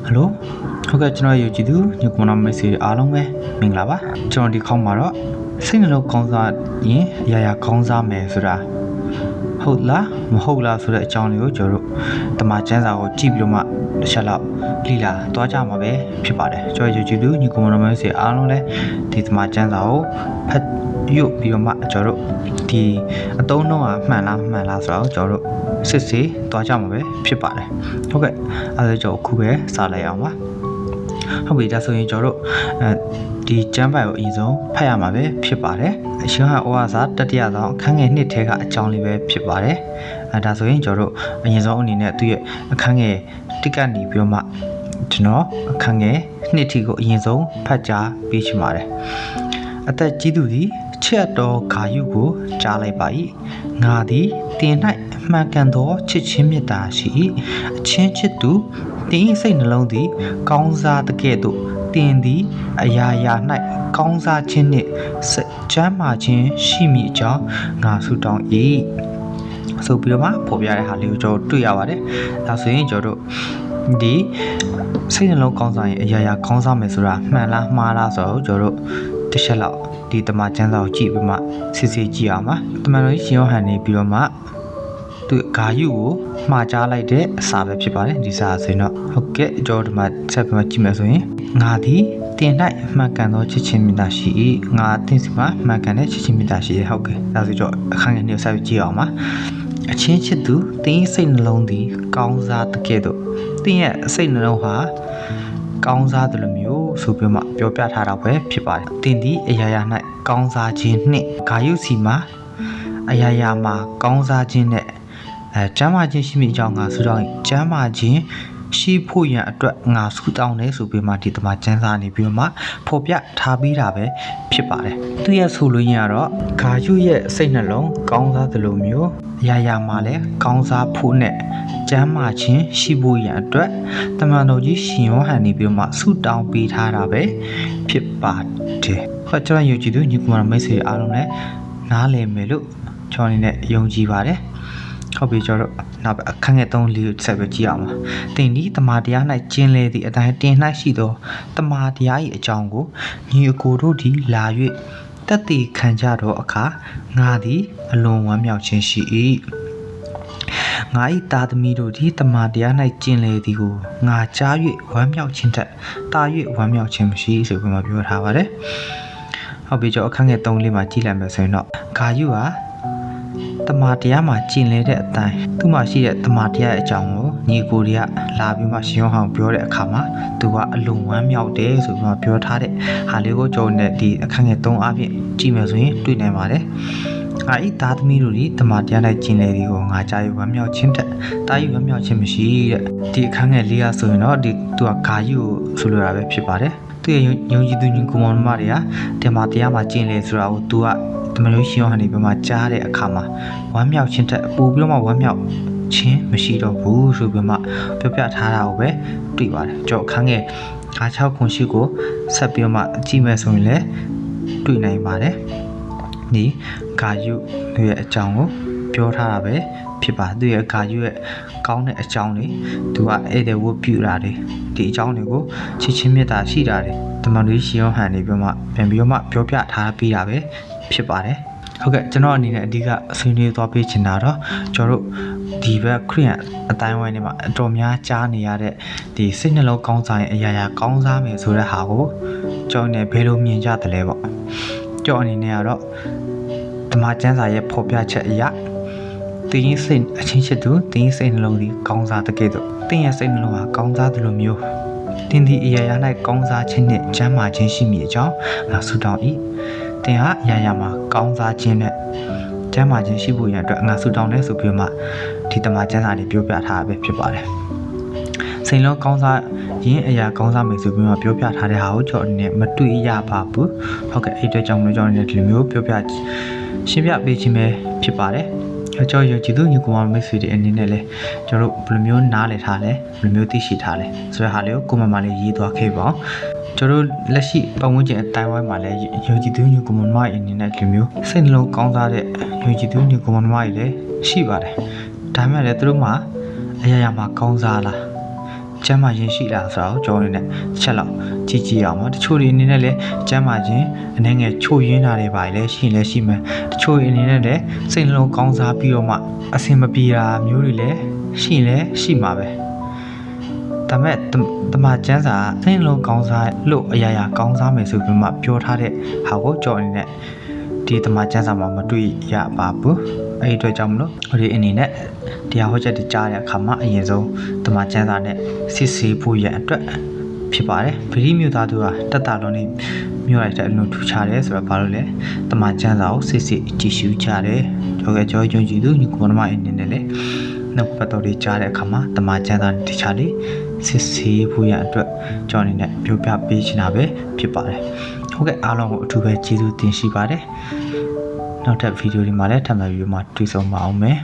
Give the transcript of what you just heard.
ဟယ်လိုဟုတ်ကဲ့ကျွန်တော်ယူကြည်သူညကွန်နာမက်ဆေ့အားလုံးပဲမင်္ဂလာပါကျွန်တော်ဒီခေါက်မှာတော့စိတ်နှလုံးကောင်းစားရင်အရာရာကောင်းစားမယ်ဆိုတာ ဟုတ်လားမဟုတ်လားဆိုတဲ့အကြောင်းလေးကိုကျွန်တော်တို့တမန်ကျမ်းစာကိုကြည့်ပြီးတော့မှတစ်ချက်လောက်လီလာသွားကြမှာပဲဖြစ်ပါတယ်ကျွန်တော်ယူကြည်သူညကွန်နာမက်ဆေ့အားလုံးလည်းဒီတမန်ကျမ်းစာကိုဖတ်ရုပ်ပြီးတော့မှကျွန်တော်တို့ဒီအတုံးနှုံးကမှန်လားမမှန်လားဆိုတော့ကျွန်တော်တို့စစ်ဆေးသွားကြမှာပဲဖြစ်ပါတယ်ဟုတ်ကဲ့အဲဒါကြောင့်အခုပဲစလိုက်အောင်ပါ ဟုတ်ပြီဒါဆိုရင်ကျွန်တော်တို့အဲဒီကျမ်းပိုင်ကိုအရင်ဆုံးဖတ်ရမှာပဲဖြစ်ပါတယ်အရှင်ဟာဩဝါစာတတိယဆောင်အခန်းငယ်1ထဲကအကြောင်းလေးပဲဖြစ်ပါတယ်အဲဒါဆိုရင်ကျွန်တော်တို့အရင်ဆုံးအနေနဲ့သူ့ရဲ့အခန်းငယ်1ကနေပြီးတော့မှကျွန်တော်အခန်းငယ်2ထိကိုအရင်ဆုံးဖတ်ကြားပေးချင်ပါတယ်အသက်ကြီးသူသည်ချက်တော်ဂါယုကိုကြားလိုက်ပါ၏ငါသည်တင်၌အမှန်ကန်သောချစ်ချင်းမေတ္တာရှိ၏အချင်းချစ်သူ တင်း၏စိတ်နှလုံးသည် ကောင်းစားတဲ့ကဲ့သို့တင်သည် အရာရာ၌ကောင်းစားခြင်းနှင့်စိတ်ချမ်းသာခြင်းရှိမိအကြောင်းငါဆုတောင်း၏ဆိုပြီးတော့မှပေါ်ပြတဲ့ဟာလေးကိုကျွန်တော်တွေ့ရပါတယ်ဒါဆိုရင်ကျွန်တော်တို့ဒီစိတ်နှလုံးကောင်းစားရင်အရာရာကောင်းစားမယ်ဆိုတာမှန်လားမှားလားဆိုတော့ကျွန်တော်တို့တစ်ချက်လောက်ဒီတမန်ကျမ်းစာကိုကြည့်ပြီးမှစစ်စစ်ကြည့်အောင်ပါတမန်တော်ကြီးရှင်ယောဟန်နေပြီးတော့မှ သူဂါယုကိုမှားကြားလိုက်တဲ့အစာပဲဖြစ်ပါတယ်ဒီစာဆိုရင်တော့ဟုတ်ကဲ့ကျွန်တော်ဒီမှာဆက်ပြီးမှကြည့်မယ်ဆိုရင်ငါသည်တင်၌မှန်ကန်သောချစ်ချင်းမေတ္တာရှိ၏ငါတင်စီမှာမှန်ကန်တဲ့ချစ်ချင်းမေတ္တာရှိတယ်ဟုတ်ကဲ့ဒါဆိုတော့အခန်းငယ်နှစ်ကိုဆက်ပြီးကြည့်အောင်ပါအချင်းချစ်သူတင်း၏စိတ်နှလုံးသည် ကောင်းစားတကဲ့သို့တင်းရဲ့စိတ်နှလုံးဟာကောင်းစားတယ်လို့မျိုးဆိုပြီးမှပြောပြထားတာပဲဖြစ်ပါတယ်တင်သည်အရာရာ၌ကောင်းစားခြင်းနှင့်ဂါယုစီမှာအရာရာမှာကောင်းစားခြင်းနဲ့ အဲကျမ်းမာခြင်းရှိမိအကြောင်းငါဆုတောင်း၏ကျမ်းမာခြင်းရှိဖို့ရန်အတွက်ငါဆုတောင်းတယ်ဆိုပြီးမှဒီတမန်ကျမ်းစာနေပြီးတော့မှဖော်ပြထားပြီးတာပဲဖြစ်ပါတယ်သူရဲ့ဆိုလို့ရင်ကတော့ဂါယုရဲ့စိတ်နှလုံးကောင်းစားသလိုမျိုးအရာရာမှာလည်းကောင်းစားဖို့နဲ့ကျမ်းမာခြင်းရှိဖို့ရန်အတွက်တမန်တော်ကြီးရှင်ယောဟန်နေပြီးတော့မှဆုတောင်းပေးထားတာပဲဖြစ်ပါတယ်ဟောကျွန်တော်ယုံကြည်သူညီကောင်မိတ်ဆွေအားလုံးလည်းနားလည်မယ်လို့ကျွန်တော်အနေနဲ့ယုံကြည်ပါတယ် ဟုတ်ပြီကျွန်တော်တို့နောက်အခန်းငယ်3လေးကိုဆက်ပြီးကြည့်အောင်ပါတင်ဒီတမာတရား၌ကျင်းလေသည့်အတိုင်းတင်၌ရှိသောတမာတရား၏အကြောင်းကိုညီအကိုတို့သည်လာ၍တက်တည်ခံကြသောအခါငါသည်အလွန်ဝမ်းမြောက်ခြင်းရှိ၏ငါ၏သားသမီးတို့သည်တမာတရား၌ကျင့်လေသည်ကိုငါကြား၍ဝမ်းမြောက်ခြင်းထက်တာ၍ဝမ်းမြောက်ခြင်းမရှိဆိုပြီးမှပြောထားပါတယ်ဟုတ်ပြီကျွန်တော်အခန်းငယ်3လေးမှာကြည့်လိုက်မယ်ဆိုရင်တော့ဂါယုဟာ တမာတရားမှာကျင်လဲတဲ့အတိုင်းသူ့မှာရှိတဲ့တမာတရားအကြောင်းကိုညီကိုတွေကလာပြီးမှရှင်ယောဟန်ပြောတဲ့အခါမှာသူကအလွန်ဝမ်းမြောက်တယ်ဆိုပြီးမှပြောထားတဲ့ဟာလေးကိုကျွန်တော်နဲ့ဒီအခန်းငယ်3အပြင်ကြည့်မယ်ဆိုရင်တွေ့နိုင်ပါတယ်။ငါဤသားသမီးတို့ဒီတမာတရားနဲ့ကျင်လဲဒီကိုငါကြားရဝမ်းမြောက်ခြင်းတက်တာယူဝမ်းမြောက်ခြင်းမရှိတဲ့ဒီအခန်းငယ်လေးကဆိုရင်တော့ဒီသူကဂါယူကိုဆိုလိုတာပဲဖြစ်ပါတယ်။သူရဲ့ယုံကြည်သူညီကိုမောင်နှမတွေကတမာတရားမှာကျင်လဲဆိုတာကိုသူက တမန်တော်ရှင်ယောဟန်ဒီဘက်မှာကြားတဲ့အခါမှာဝမ်းမြောက်ခြင်းတက်ပို့ပြီးတော့မှဝမ်းမြောက်ခြင်းမရှိတော့ဘူးဆိုပြီးမှပြောပြထားတာကိုပဲတွေ့ပါတယ်ကြောက်ခန်းငယ်အား6ခွန်ရှိကိုဆက်ပြီးတော့မှကြည့်မယ်ဆိုရင်လည်းတွေ့နိုင်ပါတယ်ဒီဂါယုရဲ့အကြောင်းကိုပြောထားတာပဲဖြစ်ပါသူရဲ့ဂါယုရဲ့ကောင်းတဲ့အကြောင်းတွေသူကဧည့်သည်ဝတ်ပြုတာတွေဒီအကြောင်းတွေကိုချစ်ချင်းမေတ္တာရှိတာတွေတမန်တော်ရှင်ယောဟန်နေပြီးမှပြန်ပြီးတော့မှပြောပြထားပြီးတာပဲ ဖြစ်ပါတယ်ဟုတ်ကဲ့ကျွန်တော်အနေနဲ့အဓိကဆွေးနွေးသွားပေးချင်တာတော့ကျွန်တော်တို့ဒီဘက်ခရီးယန်အတိုင်းဝိုင်းထဲမှာအတော်များကြားနေရတဲ့ဒီစိတ်နှလုံးကောင်းစားရင်အရာရာကောင်းစားမယ်ဆိုတဲ့ဟာကိုကျွန်တော်နေဘယ်လိုမြင်ကြသလဲပေါ့ကျွန်တော်အနေနဲ့ကတော့ဓမ္မကျမ်းစာရဲ့ဖော်ပြချက်အရာတင်းရင်စိတ်အချင်းချစ်သူတင်းရင်စိတ်နှလုံးဒီကောင်းစားတဲ့ကဲ့သို့တင်းရဲ့စိတ်နှလုံးဟာကောင်းစားတယ်လို့မျိုးတင်းဒီအရာရာ၌ကောင်းစားခြင်းနဲ့ကျမ်းမာခြင်းရှိမိအကြောင်းငါဆုတောင်း၏ တင်ဟာအရာရာမှာကောင်းစားခြင်းနဲ့ကျမ်းမာခြင်းရှိဖို့ရန်အတွက်ငါဆုတောင်းတယ်ဆိုပြီးမှဒီတမန်ကျမ်းစာလေးပြောပြထားတာပဲဖြစ်ပါတယ်စိန်လုံးကောင်းစားရင်းအရာကောင်းစားမယ်ဆိုပြီးမှပြောပြထားတဲ့ဟာကိုကျွန်တော်အနေနဲ့မတွေ့ရပါဘူးဟုတ်ကဲ့အဲ့အတွက်ကြောင့်မလို့ကျွန်တော်အနေနဲ့ဒီလိုမျိုးပြောပြရှင်းပြပေးခြင်းပဲဖြစ်ပါတယ်အကျော်ရကြည်သူညီကောင်မိတ်ဆွေတွေအနေနဲ့လည်းကျွန်တော်တို့ဘယ်လိုမျိုးနားလည်ထားလဲဘယ်လိုမျိုးသိရှိထားလဲဆိုတဲ့ဟာလေးကိုကိုမမလေးရေးသွားခဲ့ပါအောင် ကျွန်တော်တို့လက်ရှိပတ်ဝန်းကျင်အတိုင်းဝိုင်းမှာလည်းယုံကြည်သူညီကောင်မအနေနဲ့ဒီလိုမျိုးစိတ်နှလုံးကောင်းစားတဲ့ယုံကြည်သူညီကောင်မတွေလည်းရှိပါတယ်ဒါပေမဲ့လည်းသူတို့မှာအရာရာမှာကောင်းစားလားကျမ်းမာခြင်းရှိလားဆိုတော့ကျွန်တော်အနေနဲ့တစ်ချက်လောက်ကြည့်ကြည့်အောင်ပါတချို့တွေအနေနဲ့လည်းကျမ်းမာခြင်းအနေငယ်ချို့ယွင်းတာတွေပါလေရှိရင်လည်းရှိမယ်တချို့တွေအနေနဲ့လည်းစိတ်နှလုံးကောင်းစားပြီးတော့မှအဆင်မပြေတာမျိုးတွေလည်းရှိရင်လည်းရှိမှာပဲ ဒါမဲ့တတမချမ်းစာစိတ်နှလုံးကောင်းစားလို့အရာရာကောင်းစားမယ်ဆိုပြီးမှပြောထားတဲ့ဟာကိုကျွန်တော်အနေနဲ့ဒီတမချန်းစာမှာမတွေ့ရပါဘူးအဲ့ဒီအတွက်ကြောင့်မလို့ဒီအနေနဲ့တရားဟောချက်တွေကြားတဲ့အခါမှာအရင်ဆုံးတမချန်းစာနဲ့စစ်ဆေးဖို့ရန်အတွက်ဖြစ်ပါတယ်ဗတိမြို့သားသူကတက်တာလုံးနေမြို့လိုက်တဲ့အလုံးထူခြားတယ်ဆိုတော့ဘာလို့လဲတမချန်းစာကိုစစ်စစ်ကြည့်ရှုကြတယ်တော့ကဲကြောယုံကြည်သူညီကောင်မအနေနဲ့လည်းနောက်ပတ်တော်လေးကြားတဲ့အခါမှာတမချန်းစာတခြားလေး စစ်ဆေးဖို့ရန်အတွက်ကျွန်တော်အနေနဲ့ပြောပြပေးချင်တာပဲဖြစ်ပါတယ်ဟုတ်ကဲ့အားလုံးကိုအထူးပဲကျေးဇူးတင်ရှိပါတယ်နောက်ထပ်ဗီဒီယိုဒီမှာလည်းထပ်မံပြီးတော့မှတွေ့ဆုံပါအောင်မယ်